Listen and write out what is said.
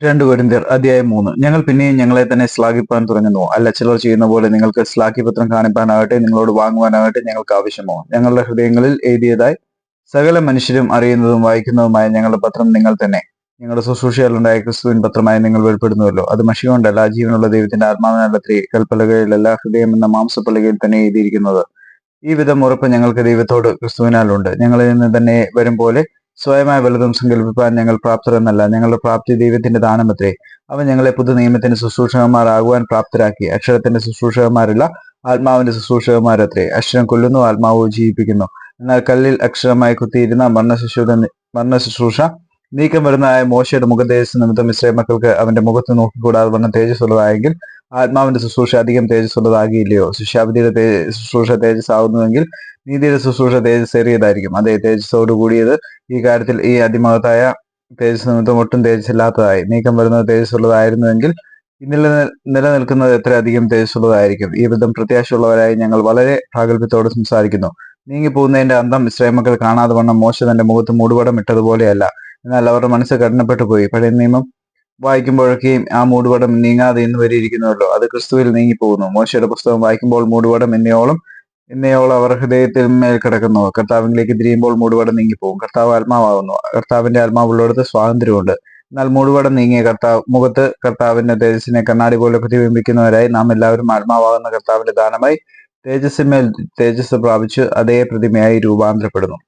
രണ്ട് തീർ അധ്യായം മൂന്ന്. ഞങ്ങൾ പിന്നെയും ഞങ്ങളെ തന്നെ ശ്ലാഘിപ്പാൻ തുടങ്ങുന്നു. അല്ല ചിലർ ചെയ്യുന്ന പോലെ നിങ്ങൾക്ക് ശ്ലാഘിപത്രം കാണിപ്പാനാകട്ടെ നിങ്ങളോട് വാങ്ങുവാനാകട്ടെ ഞങ്ങൾക്ക് ആവശ്യമോ ഞങ്ങളുടെ ഹൃദയങ്ങളിൽ എഴുതിയതായി സകല മനുഷ്യരും അറിയുന്നതും വായിക്കുന്നതുമായ ഞങ്ങളുടെ പത്രം നിങ്ങൾ തന്നെ. ഞങ്ങളുടെ ശുശ്രൂഷയിലുണ്ടായ ക്രിസ്തുവിൻ പത്രമായി നിങ്ങൾ വെളിപ്പെടുന്നുവല്ലോ. അത് മഷി കൊണ്ടല്ല ജീവനുള്ള ദൈവത്തിന്റെ ആത്മാവിനല്ലത്രേ കൽപ്പലകയിലല്ല ഹൃദയം എന്ന മാംസപ്പലകയിൽ തന്നെ എഴുതിയിരിക്കുന്നത്. ഈ വിധം ഉറപ്പ് ഞങ്ങൾക്ക് ദൈവത്തോട് ക്രിസ്തുവിനാലുണ്ട് ഞങ്ങളിൽ നിന്ന് തന്നെ വരും പോലെ സ്വയമായി വലുതും സങ്കല്പിപ്പാൻ ഞങ്ങൾ പ്രാപ്തരെന്നല്ല. ഞങ്ങളുടെ പ്രാപ്തി ദൈവത്തിന്റെ ദാനമത്രേ. അവൻ ഞങ്ങളെ പുതു നിയമത്തിന്റെ ശുശ്രൂഷകന്മാരാകുവാൻ പ്രാപ്തരാക്കി. അക്ഷരത്തിന്റെ ശുശ്രൂഷകന്മാരല്ല ആത്മാവിന്റെ ശുശ്രൂഷകന്മാരത്രേ. അക്ഷരം കൊല്ലുന്നു ആത്മാവ് ജീവിപ്പിക്കുന്നു. എന്നാൽ കല്ലിൽ അക്ഷരമായി കുത്തിയിരുന്ന മരണ മരണശുശ്രൂഷ മരണ ശുശ്രൂഷ നീക്കം വരുന്നതായ മോശയുടെ മുഖതേജസ് നിമിത്തം ഇസ്രേ മക്കൾക്ക് അവന്റെ മുഖത്ത് നോക്കിക്കൂടാതെ വണ്ണം തേജസ്സുള്ളതായെങ്കിൽ ആത്മാവിന്റെ ശുശ്രൂഷ അധികം തേജസ്സുള്ളതാകിയില്ലയോ ശിഷ്യാവതിയുടെ തേ ശുശ്രൂഷ തേജസ് ആവുന്നുവെങ്കിൽ നീതിയുടെ ശുശ്രൂഷ തേജസ് ഏറിയതായിരിക്കും. അതേ തേജസ്സോട് കൂടിയത് ഈ കാര്യത്തിൽ ഈ അതിമഹത്തായ തേജസ് നിമിത്തം ഒട്ടും തേജസ്സില്ലാത്തതായി. നീക്കം വരുന്നത് തേജസ്സുള്ളതായിരുന്നുവെങ്കിൽ ഇന്നലെ നിലനിൽക്കുന്നത് എത്ര അധികം തേജസ്സുള്ളതായിരിക്കും? ഈ വിധം പ്രത്യാശയുള്ളവരായി ഞങ്ങൾ വളരെ പ്രാഗൽഭ്യത്തോട് സംസാരിക്കുന്നു. നീങ്ങിപ്പോകുന്നതിന്റെ അന്തം ഇസ്രായേൽ കാണാതെ വണ്ണം മോശ തന്റെ മുഖത്ത് മൂടുപടം ഇട്ടതുപോലെയല്ല. എന്നാൽ അവരുടെ മനസ്സ് കഠിനപ്പെട്ടു പോയി. പഴയ നിയമം വായിക്കുമ്പോഴൊക്കെയും ആ മൂടുപടം നീങ്ങാതെ ഇന്ന് വരെ ഇരിക്കുന്നുവല്ലോ. അത് ക്രിസ്തുവിൽ നീങ്ങിപ്പോകുന്നു. മോശയുടെ പുസ്തകം വായിക്കുമ്പോൾ മൂടുപടം എന്നയോളം എന്നയോളം അവർ ഹൃദയത്തിൽ മേൽ കിടക്കുന്നു. കർത്താവിലേക്ക് തിരിയുമ്പോൾ മൂടുപടം നീങ്ങിപ്പോകും. കർത്താവ് ആത്മാവാകുന്നു. കർത്താവിന്റെ ആത്മാവുള്ളിടത്ത് സ്വാതന്ത്ര്യമുണ്ട്. എന്നാൽ മൂടുപടം നീങ്ങിയ കർത്താവ് മുഖത്ത് കർത്താവിന്റെ തേജസ്സിനെ കണ്ണാടി പോലെ പ്രതിബിംബിക്കുന്നവരായി നാം എല്ലാവരും ആത്മാവാകുന്ന കർത്താവിന്റെ ദാനമായി തേജസ്സിന്മേൽ തേജസ് പ്രാപിച്ച് അതേ പ്രതിമയായി രൂപാന്തരപ്പെടുന്നു.